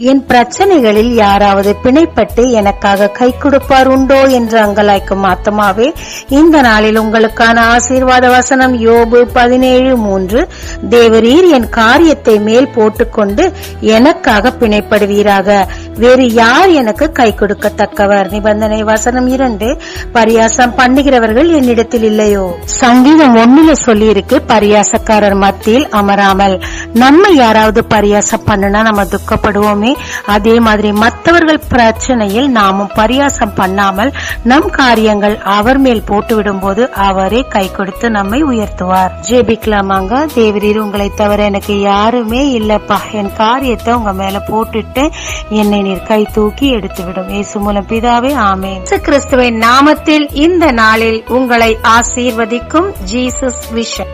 என் பிரச்சனைகளில் யாராவது பிணைப்பட்டு எனக்காக கை கொடுப்பார் உண்டோ என்று அங்கலாய்க்கும் ஆத்மாவே இந்த நாளில் உங்களுக்கான ஆசீர்வாத வசனம் யோபு பதினேழு மூன்று தேவரீர் என் காரியத்தை மேல் போட்டுக்கொண்டு எனக்காக பிணைப்படுவீராக. வேறு யார் எனக்கு கை கொடுக்கத்தக்கவர்? நிபந்தனை வசனம் இரண்டு. பரியாசம் பண்ணுகிறவர்கள் என்னிடத்தில் இல்லையோ? சங்கீதம் ஒண்ணுல சொல்லி இருக்கு பரியாசக்காரர் மத்தியில் அமராமல். நம்ம யாராவது பரியாசம் பண்ணுனா நம்ம துக்கப்படுவோமே. அதே மாதிரி மற்றவர்கள் பிரச்சனையில் நாமும் பரியாசம் பண்ணாமல் நம் காரியங்கள் அவர் மேல் போட்டு விடும்போது அவரே கை கொடுத்து நம்மை உயர்த்துவார். ஜெபிக்கலாமாங்க? தேவரீர் உங்களை தவிர எனக்கு யாருமே இல்லப்பா. என் காரியத்தை உங்க மேல போட்டுட்டு என்னை நீர் கை தூக்கி எடுத்துவிடும். இயேசு மூலம் பிதாவே ஆமென். கிறிஸ்துவின் நாமத்தில் இந்த நாளில் உங்களை ஆசீர்வதிக்கும் ஜீசஸ் விஷன்